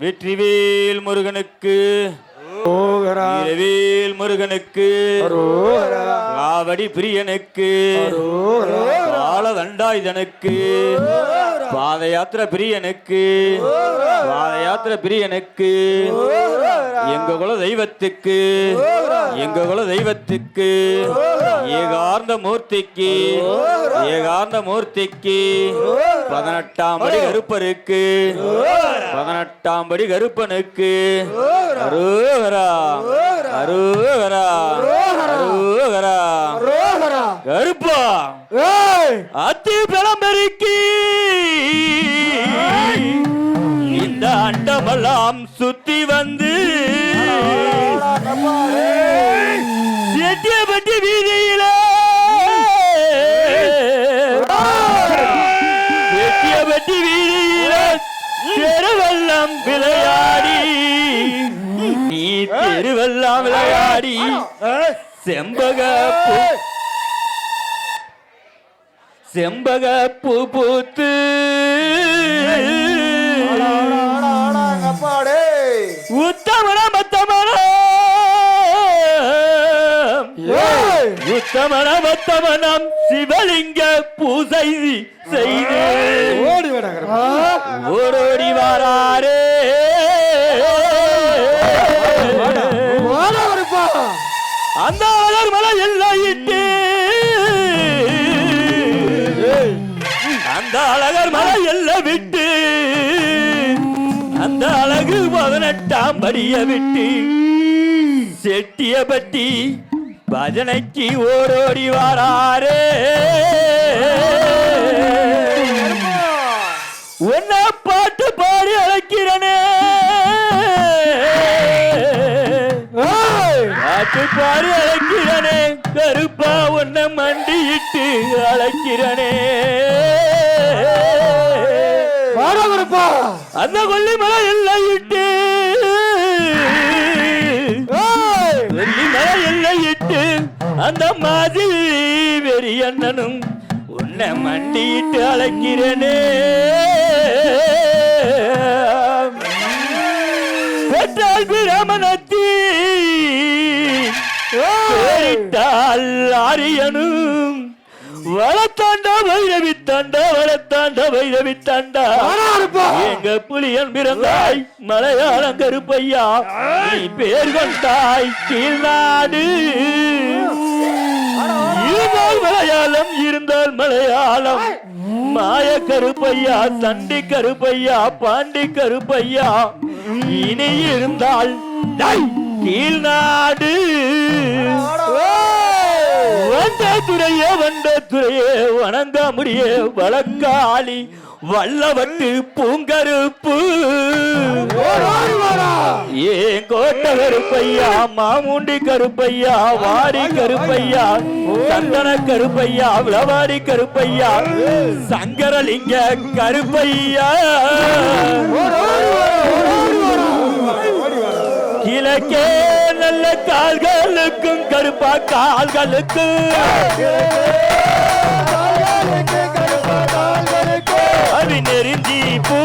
வெற்றிவேல் முருகனுக்கு வீரவேல் முருகனுக்கு காவடி பிரியனுக்கு கால தண்டாயுதனுக்கு பாத யாத்திர பிரியனுக்கு பாத யாத்திர பிரியனுக்கு எங்க குல தெய்வத்துக்கு எங்க குல தெய்வத்துக்கு ஏகார்ந்த மூர்த்திக்கு ஏகார்ந்த மூர்த்திக்கு பதினெட்டாம் படி கருப்பருக்கு பதினெட்டாம் படி கருப்பனுக்கு அரோகரா அரோகரா அரோகரா ரோகரா கருப்பா அத்தி பிளம்பெருக்கி இந்த அண்டமெல்லாம் சுத்தி வந்து செட்டியப்பட்டி வீதியில தெருவெல்லாம் விளையாடி. செம்பக பூ. செம்பக பூ பூத்து. உத்தமன மத்தமன. உத்தமன மத்தமனம். சிவலிங்க பூசை. விட்டு அந்த அழகு பதினெட்டாம் படிய விட்டு செட்டிய பட்டி பஜனைக்கு ஓடோடி வாராரே. உன்ன பாட்டு பாடி அழைக்கிறனே. பாட்டு பாடி அழைக்கிறனே. கருப்பா உன்னை மண்டியிட்டு அழைக்கிறனே. வரப்பா அந்த கொல்லிமலை வெள்ளிமலை எல்லாம் இட்டு. அந்த மாதிரி வெறி அண்ணனும் உன்னை மண்டியிட்டு அழைக்கிறனே. பெற்றால் பிரமணத்தி ஆரியனும் வளத்தாண்டா வைரவி தாண்டா வளத்தாண்டா வைரவி தாண்டா எங்க புலியன் பிறந்தாய் மலையாளம் கருப்பையா நீ பேர் கொண்டாய் கீழ்நாடு. இருந்தால் மலையாளம் இருந்தால் மலையாளம். மாய கருப்பையா தண்டி கருப்பையா பாண்டி கருப்பையா இனி இருந்தால் கீழ்நாடு. வந்த துறையே வந்த துறையே வணங்க முடிய வழக்காளி வல்லவட்டு பூங்கருப்பு. ஏன் கோட்ட கருப்பையா மாமுண்டி கருப்பையா வாடி கருப்பையா சந்தன கருப்பையா விளவாடி கருப்பையா சங்கரலிங்க கருப்பையா? கிழக்கே நல்ல கால்களுக்கும் கருப்பா கால்களுக்கு. அவி நெருஞ்சி பூ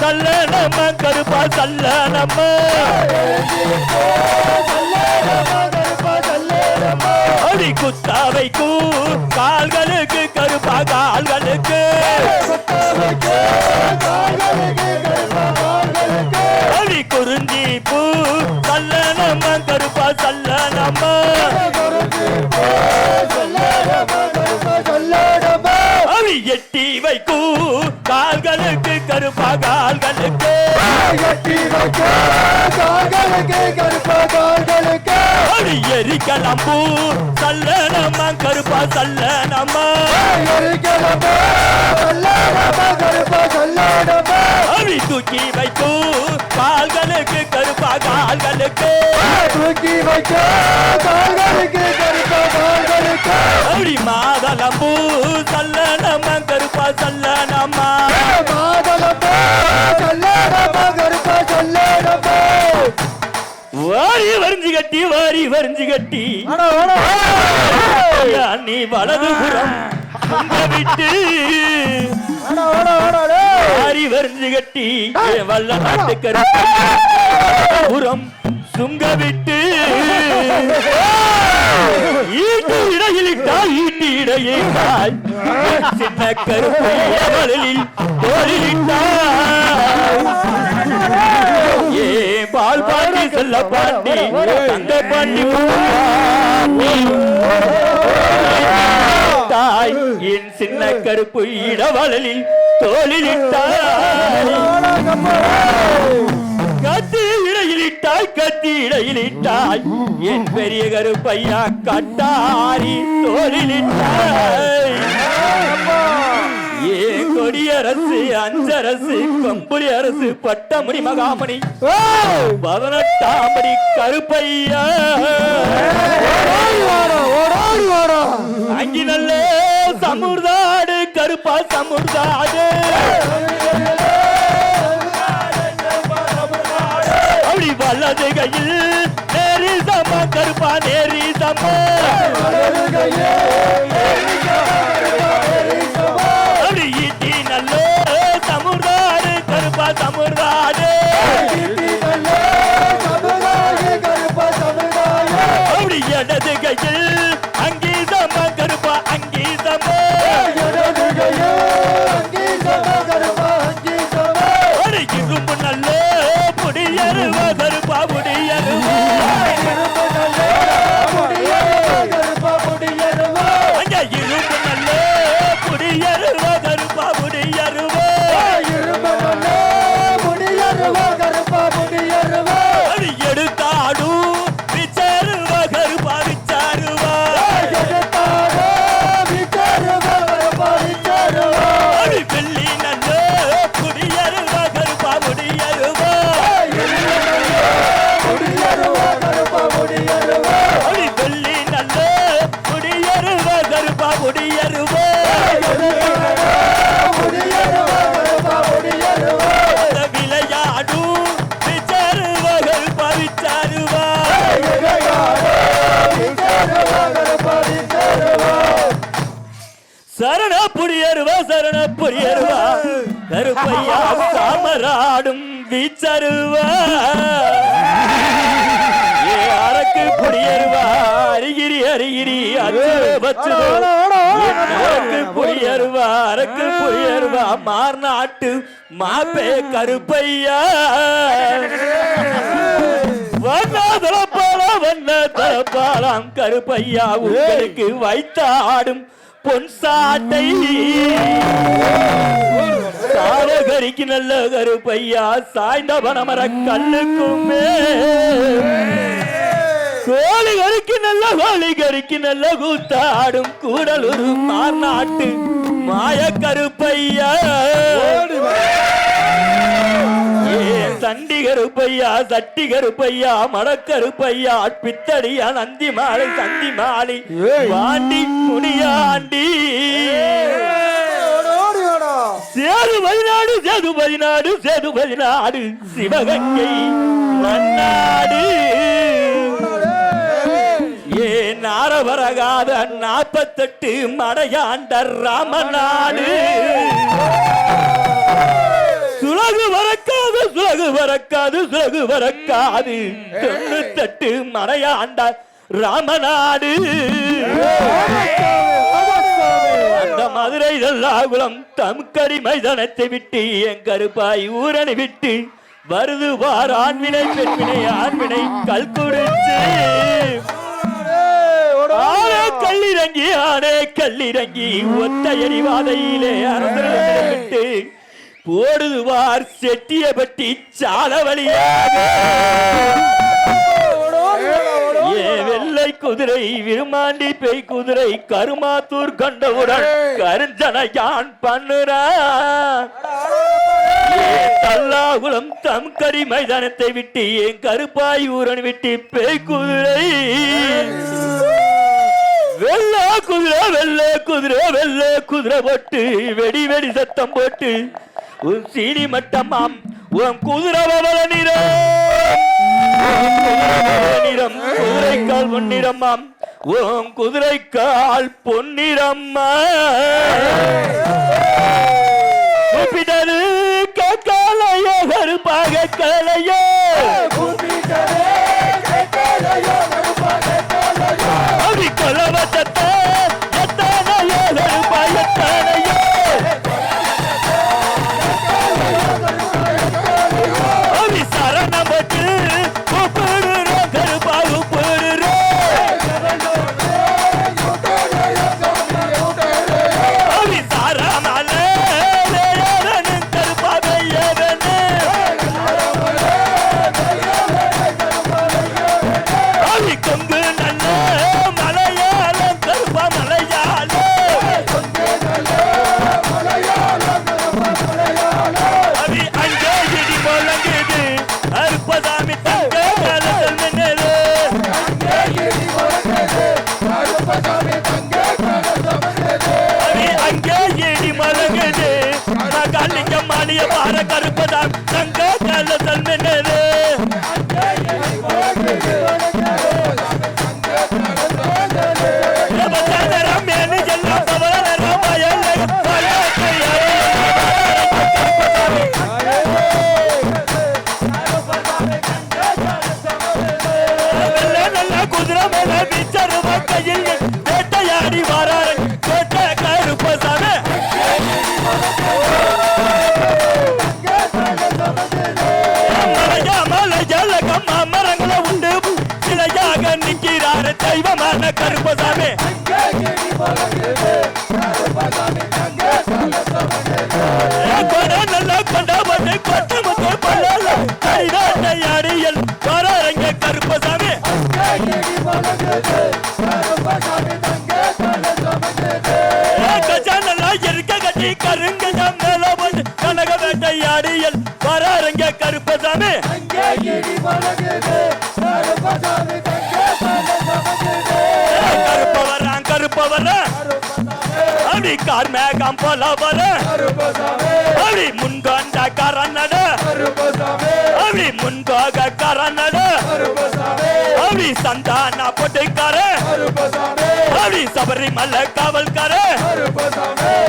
சல்ல நம்ம கருப்பா சல்ல நம்ம அடி குத்தாவை கூ கால்களுக்கு கருப்பா கால்களுக்கு. கருப்பா கால்களுக்கு அடி எரி கிளம்பூ சல்ல நம்ம கருப்பா சல்ல நம்ம அவி தூக்கி வைத்து கால்களுக்கு கருப்பா கால்களுக்கு. தூக்கி வைக்க கால்களுக்கு கருப்பா கால்களுக்கு அப்படி மாதளம்பூ சல்ல நம்ம கருப்பா சல்ல வாரி வரிஞ்சு கட்டி வாரி வரிஞ்சு கட்டி. நீ வலதுபுறம் சுங்க விட்டு. ஆரி வரிஞ்சு கட்டி வல்ல நாட்டுக்கரு. புறம் சுங்க விட்டு. ஈட்டு இடையிலிட்டாய் ஈட்டு இடையிட்டாய் சின்ன கருப்பு அவளில் தோழிட்டாய் ஏ பால் பாண்டி செல்ல பாண்டி தங்க பாண்டி தாய் என் சின்ன கருப்பு இடவளலில் தோளிலிட்டாய் கத்தி இடையிலிட்டாய் கத்தி இடையிலிட்டாய் என் பெரிய கருப்பையா கட்டாரி தோளிலிட்டாய். ஏ கொடியரசு அஞ்சரசு கொம்புலி அரசு பட்டமணி மகாமணி. பதினெட்டாம் படி கருப்பையா. அங்கி நல்ல சமுர்தாடு கருப்பா சமுர்தாடு. வலதுகையில் நேரி சம கருப்பா நேரி சம வலதுகையில் கையே அப்படி கருப்பையா சாமராடும் வீச்சருவா. அரக்கு புரியருவா அரிகிரி அரிகிரி அரக்கு புரியருவா அரக்கு புரியருவா மார்நாட்டு மாப்பே கருப்பையா. வண்ண தலப்பாலா வண்ண தலப்பாலாம் கருப்பையா உங்களுக்கு வைத்தாடும் பொன் சாட்டை. சாலகரிக்கு நல்ல கருப்பையா சாய்ந்த பனமர கல்லுக்குமே கோழிகருக்கு நல்ல கோழிகருக்கு நல்ல கூத்தாடும் கூடலூர் மாநாட்டு மாய கருப்பையா சண்டி கருப்பையா சட்டி கருப்பையா மடக்கருப்பையா பித்தடியா நந்தி மாலை சந்தி மாலை வாண்டி முனியாண்டி சேது பதினாடு சேது பதினாடு சேது பதினாடு சிவகங்கை மன்னாடு. ஏ நாரவரகாத நாப்பத்தெட்டு மடையாண்ட ராமநாடு. வரக்காது சுலகு வரக்காது தொண்ணூத்தெட்டு மடையாண்ட ராமநாடு. அந்த மதுரை எல்லாகுளம் தம்கடி மைதானத்தை விட்டு என் கருப்பாய் ஊரணி விட்டு வருது வார் ஆண்வினை பெண்வினை ஆண்வினை கல் குடிச்சு ஆனே கல்லிறங்கி ஆனே கல்லிறங்கி ஒத்தையடி வாதையிலே அரசரை விட்டு போடுதுவார் செட்டியபட்டி சால வழியாக ஏ வெள்ளை குதிரை விருமாண்டி பேய் குதிரை கருமாத்தூர் கண்டவுடன் கருஞ்சன யான் பண்ணுறா. தல்லாகுளம் தம்கரி மைதானத்தை விட்டு என் கருப்பாய் ஊரன் விட்டு பேய் குதிரை. வெள்ள குதிரை வெள்ள குதிரை வெள்ள குதிரை போட்டு வெடி வெடி சத்தம் போட்டு உன் சீனி மட்டமாம். உன் குதிரை நிறம். குதிரைக்கால் பொன்னிறமாம். உன் குதிரைக்கால் பொன்னிறம்மா. தெய்வமான கருப்பசாமி. கொட நல்ல கொண்டபட்டு கொட்ட முத்து பல்லல கைதாட்டையாடியல் வராருங்க கருப்பசாமி. கஜானலா இருக்க கட்டி கருங்க மேல வந்து கனக வேட்டையாடியல் வராருங்க கருப்பசாமி. கருப்ப கார் மேகம் போல வர அப்படி முன்கொண்ட கரநட அப்படி முன்கோக கரநட அப்படி சந்தான பொட்டுக்கார. அப்படி சபரிமலை காவல்கார.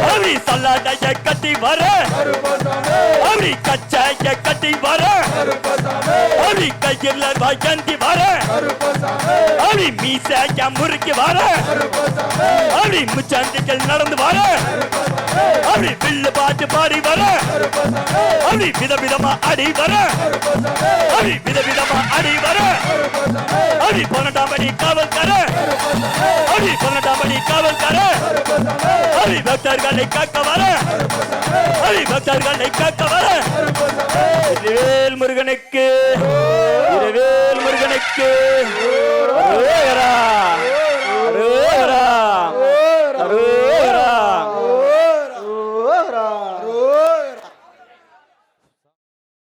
அப்படி சல்லாடைய கட்டி வர அப்படி கச்சாய கட்டி வர அப்படி கையில் வயந்தி வர மீசைய முறுக்கி வர. அப்படி முச்சாண்டிகள் நடந்து வர. அப்படி வில்லு பாட்டு பாடி வர. அப்படி விதவிதமா அடி வர. அப்படி விதவிதமா அடி வர. அப்படி பன்னெண்டாம் படி காவல்கார அப்படி பன்னெண்டாம் படி காவல்கார அப்படி பக்தர்களை காக்க வர. அப்படி பக்தர்களை காக்க வர. வேல் முருகனுக்கு.